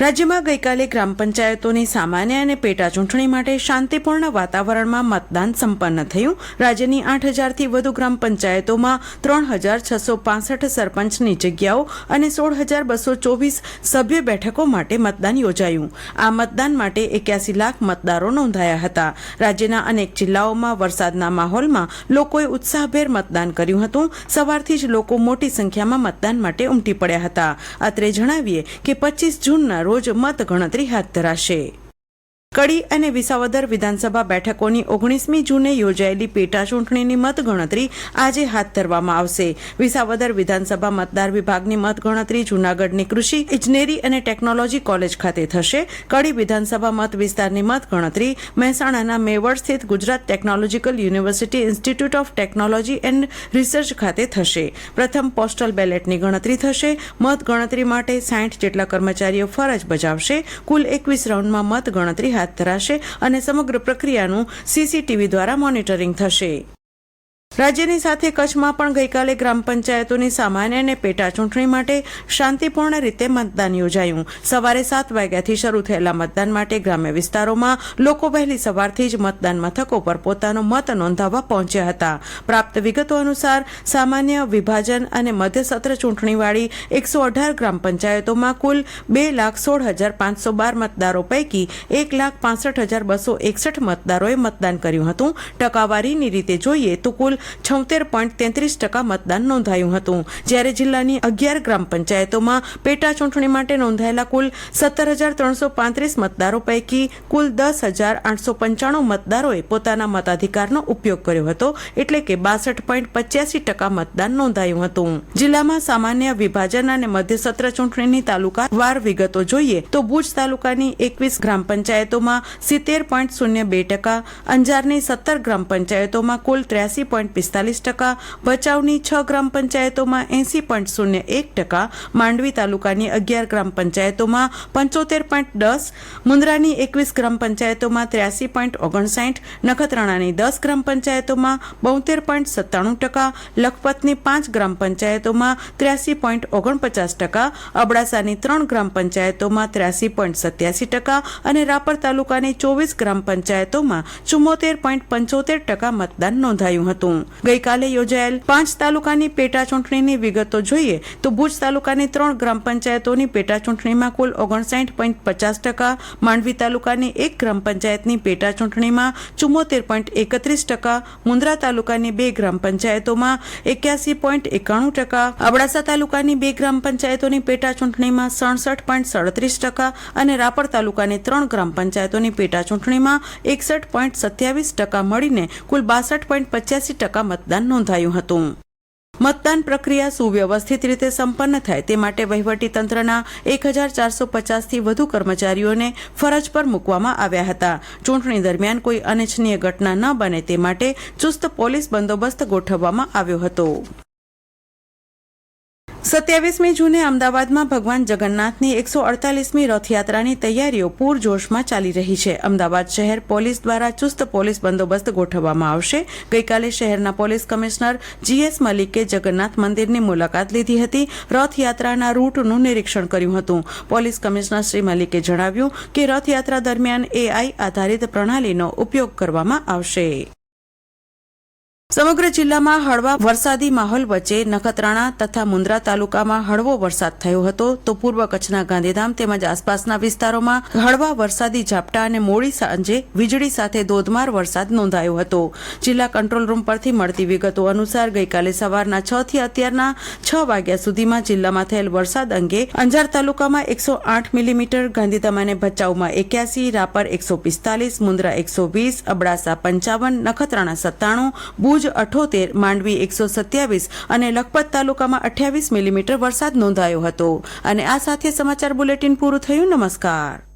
રાજ્યમાં ગઈકાલે ગ્રામ પંચાયતોની સામાન્ય અને પેટા ચૂંટણી માટે શાંતિપૂર્ણ વાતાવરણમાં મતદાન સંપન્ન થયું. રાજ્યની આઠ હજારથી વધુ ગ્રામ પંચાયતોમાં ત્રણ હજાર છસો પાસઠ સરપંચની જગ્યાઓ અને સોળ હજાર બસો ચોવીસ સભ્ય બેઠકો માટે મતદાન યોજાયું. આ મતદાન માટે એક્યાસી લાખ મતદારો નોંધાયા હતા. રાજ્યના અનેક જિલ્લાઓમાં વરસાદના માહોલમાં લોકોએ ઉત્સાહભેર મતદાન કર્યું હતું. સવારથી જ લોકો મોટી સંખ્યામાં મતદાન માટે ઉમટી પડ્યા હતા. અત્રે જણાવીએ કે પચીસ જૂનના રોજ મતગણતરી હાથ ધરાશે. કડી અને વિસાવદર વિધાનસભા બેઠકોની ઓગણીસમી જૂને યોજાયેલી પેટા ચૂંટણીની મતગણતરી આજે હાથ ધરવામાં આવશે. વિસાવદર વિધાનસભા મતદાર વિભાગની મતગણતરી જૂનાગઢની કૃષિ, ઇજનેરી અને ટેકનોલોજી કોલેજ ખાતે થશે. કડી વિધાનસભા મત વિસ્તારની મતગણતરી મહેસાણાના મેવડ સ્થિત Gujarat Technological University Institute of Technology and Research ખાતે થશે. પ્રથમ પોસ્ટલ બેલેટની ગણતરી થશે. મતગણતરી માટે સાઠ જેટલા કર્મચારીઓ ફરજ બજાવશે. કુલ એકવીસ રાઉન્ડમાં મત ગણતરી હાથ ધરાશે અને સમગ્ર પ્રક્રિયાનું સીસીટીવી દ્વારા મોનિટરિંગ થશે. રાજ્યની સાથે કચ્છમાં પણ ગઈકાલે ગ્રામ પંચાયતોની સામાન્ય અને પેટા ચૂંટણી માટે શાંતિપૂર્ણ રીતે મતદાન યોજાયું. સવારે સાત વાગ્યાથી શરૂ થયેલા મતદાન માટે ગ્રામ્ય વિસ્તારોમાં લોકો વહેલી સવારથી જ મતદાન મથકો પર પોતાનો મત નોંધાવવા પહોંચ્યા હતા. પ્રાપ્ત વિગતો અનુસાર, સામાન્ય વિભાજન અને મધ્ય સત્ર ચૂંટણીવાળી એકસો અઢાર ગ્રામ પંચાયતોમાં કુલ બે લાખ સોળ હજાર પાંચસો બાર મતદારો પૈકી એક લાખ પાસઠ હજાર બસો એકસઠ મતદારોએ મતદાન કર્યું હતું. ટકાવારીની રીતે જોઈએ તો કુલ છોતેર પોઈન્ટ તેત્રીસ ટકા મતદાન નોંધાયું હતું. જ્યારે જિલ્લાની અગિયાર ગ્રામ પંચાયતોમાં પેટા ચૂંટણી માટે નોંધાયેલા કુલ સત્તર હજાર ત્રણસો પાંત્રીસ મતદારો પૈકી કુલ દસ હજાર આઠસો પંચાણું મતદારોએ પોતાના મતાધિકારનો ઉપયોગ કર્યો હતો, એટલે કે બાસઠ પોઈન્ટ પચ્યાસી ટકા મતદાન નોંધાયું હતું. જિલ્લામાં સામાન્ય વિભાજન અને મધ્ય સત્ર ચૂંટણીની તાલુકા વાર વિગતો જોઈએ તો ભુજ તાલુકાની એકવીસ ગ્રામ પંચાયતોમાં સિત્તેર પોઈન્ટ શૂન્ય બે ટકા, અંજારની સત્તર ગ્રામ પંચાયતોમાં કુલ ત્ર્યાસી પોઈન્ટ પિસ્તાલીસ ટકા, ભચાઉની છ ગ્રામ પંચાયતોમાં એસી પોઈન્ટ શૂન્ય એક ટકા, માંડવી તાલુકાની અગિયાર ગ્રામ પંચાયતોમાં પંચોતેર પોઈન્ટ દસ મુન્દ્રાની એકવીસ ગ્રામ પંચાયતોમાં ત્ર્યાસી પોઈન્ટ ઓગણસાઠ, નખત્રાણાની દસ ગ્રામ પંચાયતોમાં બોતેર પોઈન્ટ સત્તાણું ટકા, લખપતની પાંચ ગ્રામ પંચાયતોમાં ત્ર્યાસી પોઈન્ટ ઓગણપચાસ ટકા, અબડાસાની ત્રણ ગ્રામ પંચાયતોમાં ત્ર્યાસી પોઈન્ટ સત્યાસી ટકા અને રાપર તાલુકાની ચોવીસ ગ્રામ પંચાયતોમાં ચુમ્મોતેર પોઈન્ટ પંચોતેર ટકા મતદાન નોંધાયું હતું. ગઈકાલે યોજાયેલ પાંચ તાલુકાની પેટા ચૂંટણીની વિગતો જોઈએ તો ભુજ તાલુકાની ત્રણ ગ્રામ પંચાયતોની પેટા ચૂંટણીમાં કુલ ઓગણસાઠ પોઈન્ટ પચાસ ટકા, માંડવી તાલુકાની એક ગ્રામ પંચાયતની પેટા ચૂંટણીમાં ચુમ્મોતેર પોઈન્ટ એકત્રીસ ટકા મુન્દ્રા તાલુકાની બે ગ્રામ પંચાયતોમાં એક્યાસી પોઈન્ટ એકાણું ટકા, અબડાસા તાલુકાની બે ગ્રામ પંચાયતોની પેટા ચૂંટણીમાં સડસઠ પોઈન્ટ સડત્રીસ ટકા અને રાપર તાલુકાની ત્રણ ગ્રામ પંચાયતોની પેટા ચૂંટણીમાં એકસઠ પોઈન્ટ સત્યાવીસ ટકા મળીને કુલ બાસઠ પોઈન્ટ પચ્યાસી ટકા મતદાન નોંધાયું હતું. મતદાન પ્રક્રિયા સુવ્યવસ્થિત રીતે સંપન્ન થાય તે માટે વહીવટી તંત્રના એક હજાર ચારસો પચાસથી વધુ કર્મચારીઓને ફરજ પર મૂકવામાં આવ્યા હતા. ચૂંટણી દરમિયાન કોઈ અનિચ્છનીય ઘટના ન બને તે માટે ચુસ્ત પોલીસ બંદોબસ્ત ગોઠવવામાં આવ્યો હતો. સત્યાવીસમી જૂને અમદાવાદમાં ભગવાન જગન્નાથની એકસો અડતાલીસમી રથયાત્રાની તૈયારીઓ પૂરજોશમાં ચાલી રહી છે. અમદાવાદ શહેર પોલીસ દ્વારા ચુસ્ત પોલીસ બંદોબસ્ત ગોઠવવામાં આવશે. ગઈકાલે શહેરના પોલીસ કમિશનર જીએસ મલિકે જગન્નાથ મંદિરની મુલાકાત લીધી હતી. રથયાત્રાના રૂટનું નિરીક્ષણ કર્યું હતું. પોલીસ કમિશનર શ્રી મલિકે જણાવ્યું કે રથયાત્રા દરમિયાન એઆઈ આધારિત પ્રણાલીનો ઉપયોગ કરવામાં આવશે. સમગ્ર જિલ્લામાં હળવા વરસાદી માહોલ વચ્ચે નખત્રાણા તથા મુન્દ્રા તાલુકામાં હળવો વરસાદ થયો હતો. તો પૂર્વ કચ્છના ગાંધીધામ તેમજ આસપાસના વિસ્તારોમાં હળવા વરસાદી ઝાપટા અને મોડી સાંજે વીજળી સાથે ધોધમાર વરસાદ નોંધાયો હતો. જિલ્લા કંટ્રોલ રૂમ પરથી મળતી વિગતો અનુસાર ગઈકાલે સવારના છ થી અત્યારના છ વાગ્યા સુધીમાં જિલ્લામાં થયેલ વરસાદ અંગે અંજાર તાલુકામાં એકસો આઠ મિલીમીટર, ગાંધીધામ અને ભચાઉમાં એક્યાસી, રાપર એકસો પિસ્તાલીસ, મુન્દ્રા એકસો વીસ, અબડાસા પંચાવન, નખત્રાણા સત્તાણું, ભુજ ભુજ અઠોતેર, માંડવી એકસો સત્યાવીસ અને લખપત તાલુકામાં અઠ્યાવીસ મિલીમીટર વરસાદ નોંધાયો હતો. અને આ સાથે સમાચાર બુલેટિન પૂરું થયું. નમસ્કાર.